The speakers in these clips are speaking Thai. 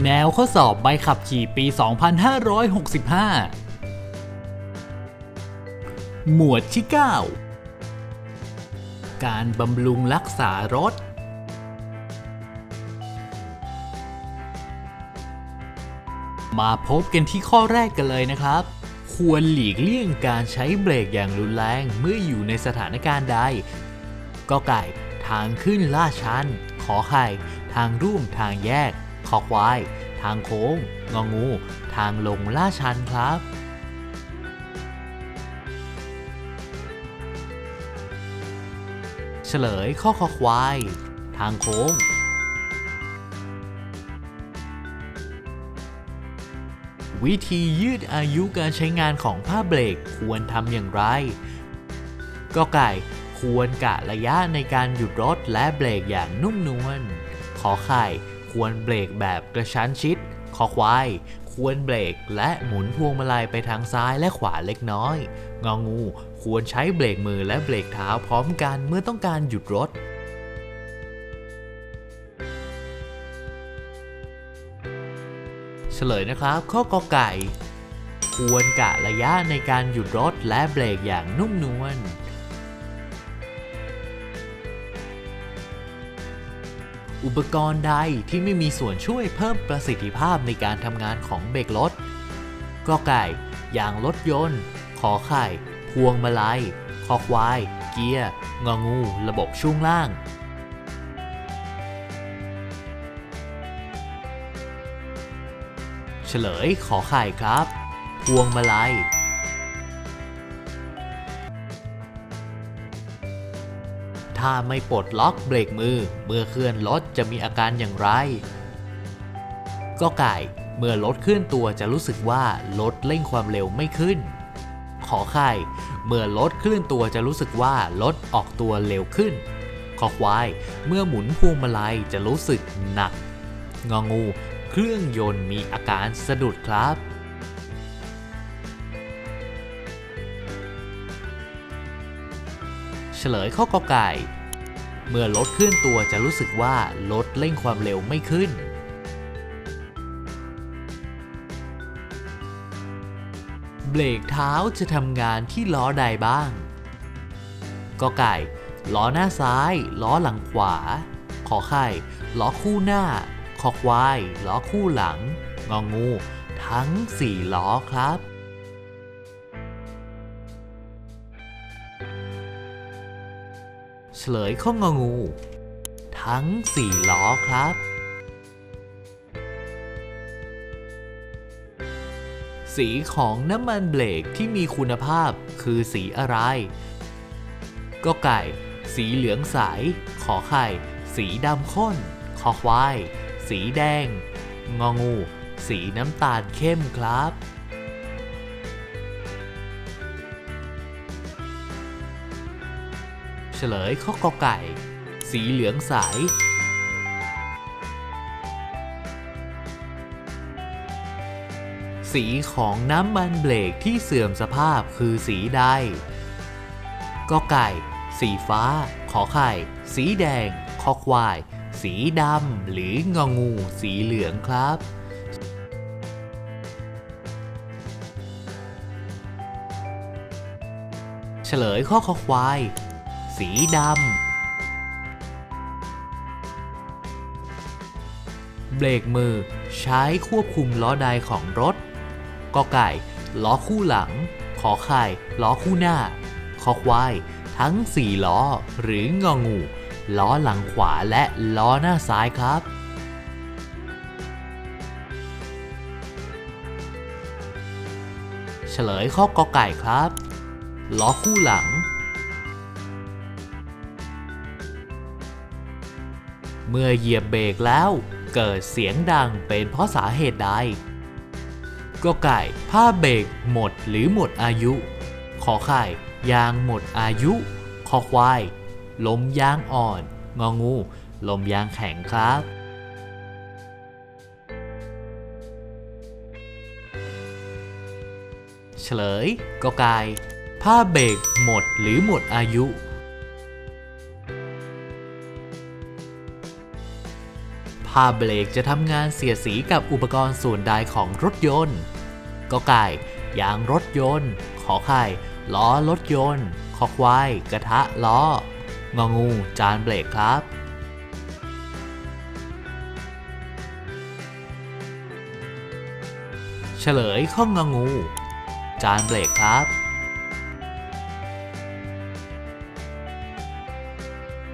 แนวข้อสอบใบขับขี่ปี 2565 หมวดที่ 9 การบำรุงรักษารถ มาพบกันที่ข้อแรกกันเลยนะครับ ควรหลีกเลี่ยงการใช้เบรกอย่างรุนแรงเมื่ออยู่ในสถานการณ์ใด ก็ไก่ ทางขึ้นลาดชัน ขอไข่ ทางร่วมทางแยก อควาย ทางโค้ง งองู ทางลงล่าชันครับเฉลยข้อคอควาย ทางโค้ง วิธียืดอายุการใช้งานของผ้าเบรกควรทำอย่างไร ก็ไก่ควรกะระยะในการหยุดรถและเบรกอย่างนุ่มนวลขอไข่ ควรเบรกแบบกระชั้นชิดขอควาย ควรเบรกและหมุนพวงมาลัยไปทางซ้ายและขวาเล็กน้อย งองู ควรใช้เบรกมือและเบรกเท้าพร้อมกันเมื่อต้องการหยุดรถเฉลยนะครับ ข้อกอไก่ ควรกะระยะในการหยุดรถและเบรกอย่างนุ่มนวล อุปกรณ์ใดที่ไม่มีส่วนช่วยเพิ่มประสิทธิภาพในการทำงานของเบรกรถก็ไก่ยางรถยนต์ ขอไข่ พวงมาลัย คอควาย เกียร์งองู ระบบช่วงล่าง เฉลยขอไข่ครับ พวงมาลัย ถ้าไม่ปลดล็อกเบรกมือ เมื่อเคลื่อนรถจะมีอาการอย่างไร ก็ไก่ เมื่อรถเคลื่อนตัวจะรู้สึกว่ารถเร่งความเร็วไม่ขึ้น ขอไข่ เมื่อรถเคลื่อนตัวจะรู้สึกว่ารถออกตัวเร็วขึ้น ขอควาย เมื่อหมุนพวงมาลัยจะรู้สึกหนัก งองู เครื่องยนต์มีอาการสะดุดครับ เฉลยข้อกอไก่ เมื่อรถเคลื่อนตัวจะรู้สึกว่ารถเร่งความเร็วไม่ขึ้น เบรกเท้าจะทำงานที่ล้อใดบ้างกอไก่ ล้อหน้าซ้าย ล้อหลังขวา ขอไข่ ล้อคู่หน้าคอควาย ล้อคู่หลัง งองู ทั้ง 4 ล้อครับ เฉลยข้ององู ทั้ง 4 ล้อครับ สีของน้ำมันเบรกที่มีคุณภาพคือสีอะไร ก็ไก่ สีเหลืองใส ขอไข่ สีดำข้น คอควาย สีแดง งองู สีน้ำตาลเข้มครับ ฉลยข้อกอไก่ สีเหลืองใส สีของน้ำมันเบรกที่เสื่อมสภาพคือสีใดก็ไก่ สีฟ้า ขอไข่ สีแดง คอควาย สีดำ หรืององู สีเหลืองครับเฉลยข้อคอควาย สีดำ เบรกมือใช้ควบคุมล้อใดของรถก็ไก่ ล้อคู่หลัง ขอไข่ ล้อคู่หน้าคอควาย ทั้ง 4 ล้อ หรืององู ล้อหลังขวาและล้อหน้าซ้ายครับ เฉลยข้อกอไก่ครับ ล้อคู่หลัง เมื่อเหยียบเบรกแล้ว เกิดเสียงดังเป็นเพราะสาเหตุใดก็ไก่ผ้าเบรกหมดหรือหมดอายุ ขอไข่ยางหมดอายุ คอควายลมยางอ่อน งองู ลมยางแข็งครับ เฉลยก็ไก่ผ้าเบรกหมดหรือหมดอายุ ผ้าเบรกจะทำงานเสียสีกับอุปกรณ์ส่วนใดของรถยนต์ก็ไก่ยางรถยนต์ ขอไข่ ล้อรถยนต์คอควาย กระทะล้ององู จานเบรกครับ เฉลยข้องงองู จานเบรกครับ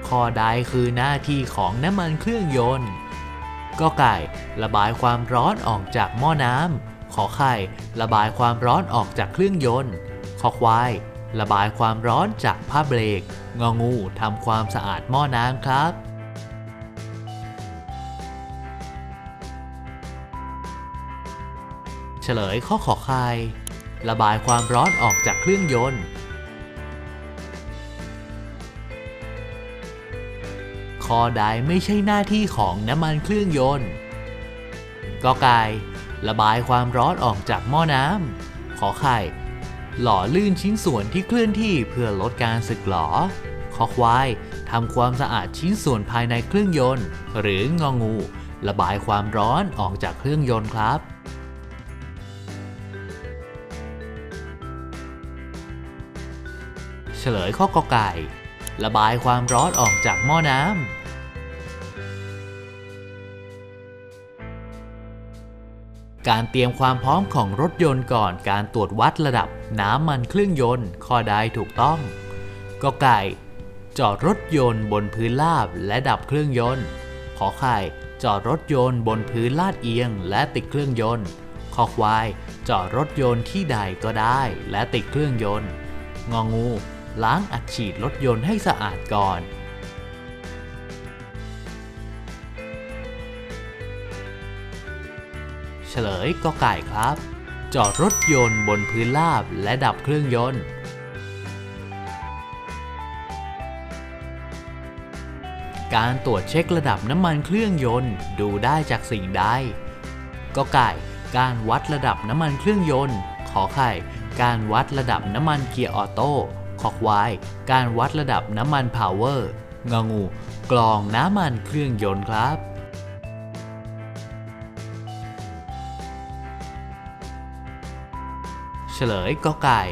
ข้อใดคือหน้าที่ของน้ำมันเครื่องยนต์ ก็ไก่ ระบายความร้อนออกจากหม้อน้ำขอไข่ ระบายความร้อนออกจากเครื่องยนต์ขอควาย ระบายความร้อนจากผ้าเบรกงองูทำความสะอาดหม้อน้ำครับเฉลยข้อขอไข่ระบายความร้อนออกจากเครื่องยนต์ ข้อใดไม่ใช่หน้าที่ของน้ำมันเครื่องยนต์กอไก่ระบายความร้อนออกจากหม้อน้ำขอไข่ หล่อลื่นชิ้นส่วนที่เคลื่อนที่เพื่อลดการสึกหรอขอควายทำความสะอาดชิ้นส่วนภายในเครื่องยนต์ หรืององู ระบายความร้อนออกจากเครื่องยนต์ครับเฉลยข้อกอไก่ ระบายความร้อนออกจากหม้อน้ำ การเตรียมความพร้อมของรถยนต์ก่อนการตรวจวัดระดับน้ำมันเครื่องยนต์ ข้อใดถูกต้องก็ไก่จอดรถยนต์บนพื้นราบและดับเครื่องยนต์ ขอไข่จอดรถยนต์บนพื้นลาดเอียงและติดเครื่องยนต์ คอควาย จอดรถยนต์ที่ใดก็ได้และติดเครื่องยนต์ งองู ล้างอัดฉีดรถยนต์ให้สะอาดก่อน เฉลยก็ไก่ครับ จอดรถยนต์บนพื้นราบและดับเครื่องยนต์ การตรวจเช็คระดับน้ำมันเครื่องยนต์ดูได้จากสิ่งใดก็ไก่การวัดระดับน้ำมันเครื่องยนต์ ขอไข่ การวัดระดับน้ำมันเกียร์ออโต้ขอควาย การวัดระดับน้ำมันพาวเวอร์งงูกรองน้ำมันเครื่องยนต์ครับ เฉลยก็ไก่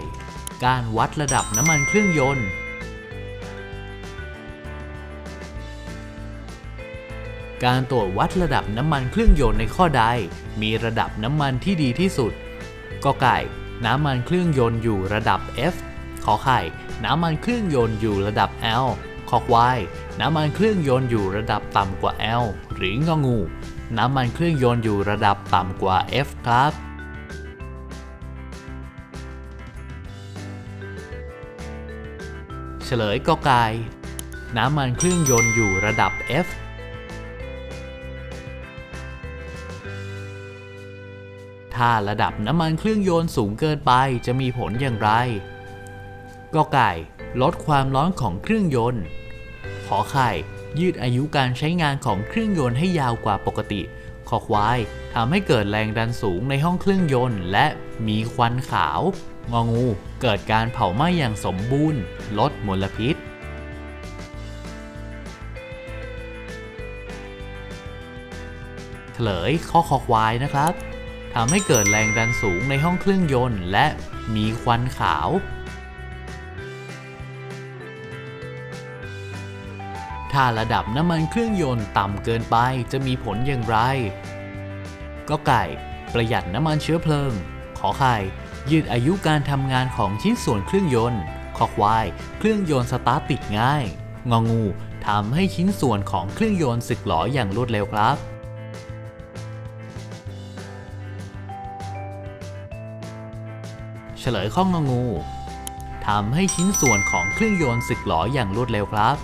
การวัดระดับน้ำมันเครื่องยนต์ การตรวจวัดระดับน้ำมันเครื่องยนต์ในข้อใด มีระดับน้ำมันที่ดีที่สุดก็ไก่ น้ำมันเครื่องยนต์อยู่ระดับ F ขอไข่ น้ำมันเครื่องยนต์อยู่ระดับ L ขอควาย น้ำมันเครื่องยนต์อยู่ระดับต่ำกว่า L หรืององู น้ำมันเครื่องยนต์อยู่ระดับต่ำกว่า F ครับ เฉลยก็ไก่น้ำมันเครื่องยนต์อยู่ระดับ F ถ้าระดับน้ำมันเครื่องยนต์สูงเกินไปจะมีผลอย่างไร ก็ไก่ลดความร้อนของเครื่องยนต์ ขอไข่ ยืดอายุการใช้งานของเครื่องยนต์ให้ยาวกว่าปกติ ขอควายทำให้เกิดแรงดันสูงในห้องเครื่องยนต์และมีควันขาว งองูเกิดการเผาไหม้อย่างสมบูรณ์ ลดมลพิษเฉลยข้อคอควายนะครับทำให้เกิดแรงดันสูงในห้องเครื่องยนต์ และมีควันขาว ถ้าระดับน้ำมันเครื่องยนต์ต่ำเกินไปจะมีผลอย่างไร ก็ไก่ ประหยัดน้ำมันเชื้อเพลิง ขอไข่ ยืดอายุการทำงานของชิ้นส่วนเครื่องยนต์ขอควาย เครื่องยนต์สตาร์ทติดง่าย งองูทำให้ชิ้นส่วนของเครื่องยนต์สึกหรออย่างรวดเร็วครับ เฉลยข้ององูทำให้ชิ้นส่วนของเครื่องยนต์สึกหรออย่างรวดเร็วครับ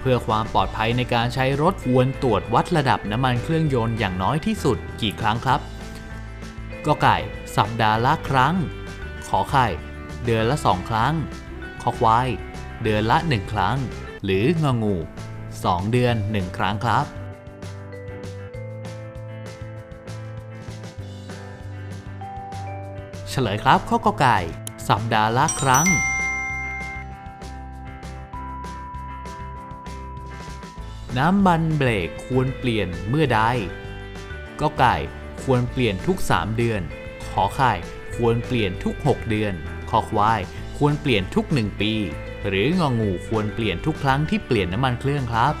เพื่อความปลอดภัยในการใช้รถควรตรวจวัดระดับน้ำมันเครื่องยนต์อย่างน้อยที่สุดกี่ครั้งครับก็ไก่ สัปดาห์ละครั้ง ขอไข่ เดือนละ2ครั้งคอควาย เดือนละ1ครั้ง หรืององู2เดือน1ครั้งครับ เฉลยครับข้อกอไก่ สัปดาห์ละครั้ง น้ำมันเบรกควรเปลี่ยนเมื่อใดก็ไก่ควรเปลี่ยนทุก 3 เดือน ขอไข่ควรเปลี่ยนทุก 6 เดือนคอควายควรเปลี่ยนทุก 1 ปี หรืององูควรเปลี่ยนทุกครั้งที่เปลี่ยนน้ำมันเครื่องครับ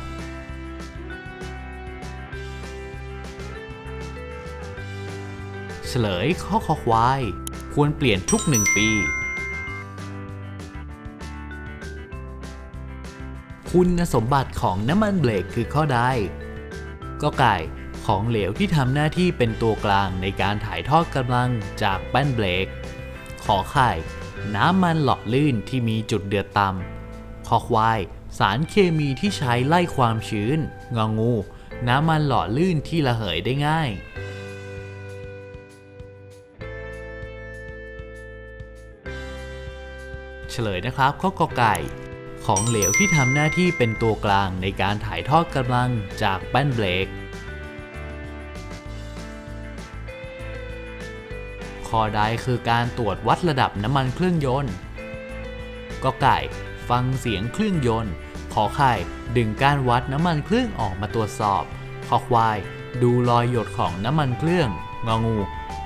เฉลยข้อคอควาย ควรเปลี่ยนทุก 1 ปี คุณสมบัติของน้ำมันเบรกคือข้อใดก็ไก่ของเหลวที่ทำหน้าที่เป็นตัวกลางในการถ่ายทอดกำลังจากแป้นเบรก ขอไข่ น้ำมันหล่อลื่นที่มีจุดเดือดต่ำคอควาย สารเคมีที่ใช้ไล่ความชื้น งองู น้ำมันหล่อลื่นที่ระเหยได้ง่าย เฉลยนะครับข้อกอไก่ ของเหลวที่ทำหน้าที่เป็นตัวกลางในการถ่ายทอดกำลังจากแป้นเบรกข้อใดคือการตรวจวัดระดับน้ำมันเครื่องยนต์ก็ไก่ ฟังเสียงเครื่องยนต์ ขอไข่ ดึงกานวัดน้ำมันเครื่องออกมาตรวจสอบขอควาย ดูรอยหยดของน้ำมันเครื่อง งองู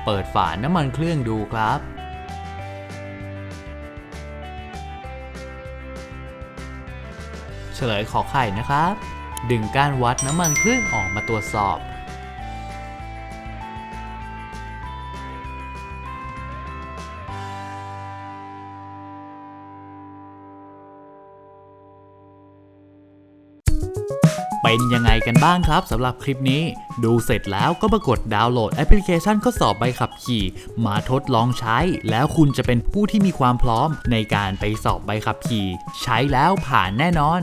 เปิดฝาน้ำมันเครื่องดูครับ เฉลยขอไข่นะครับ ดึงก้านวัดน้ำมันเครื่องออกมาตรวจสอบ เป็นยังไงกันบ้างครับสำหรับคลิปนี้ ดูเสร็จแล้วก็มากดดาวน์โหลดแอปพลิเคชันข้อสอบใบขับขี่ มาทดลองใช้ แล้วคุณจะเป็นผู้ที่มีความพร้อมในการไปสอบใบขับขี่ ใช้แล้วผ่านแน่นอน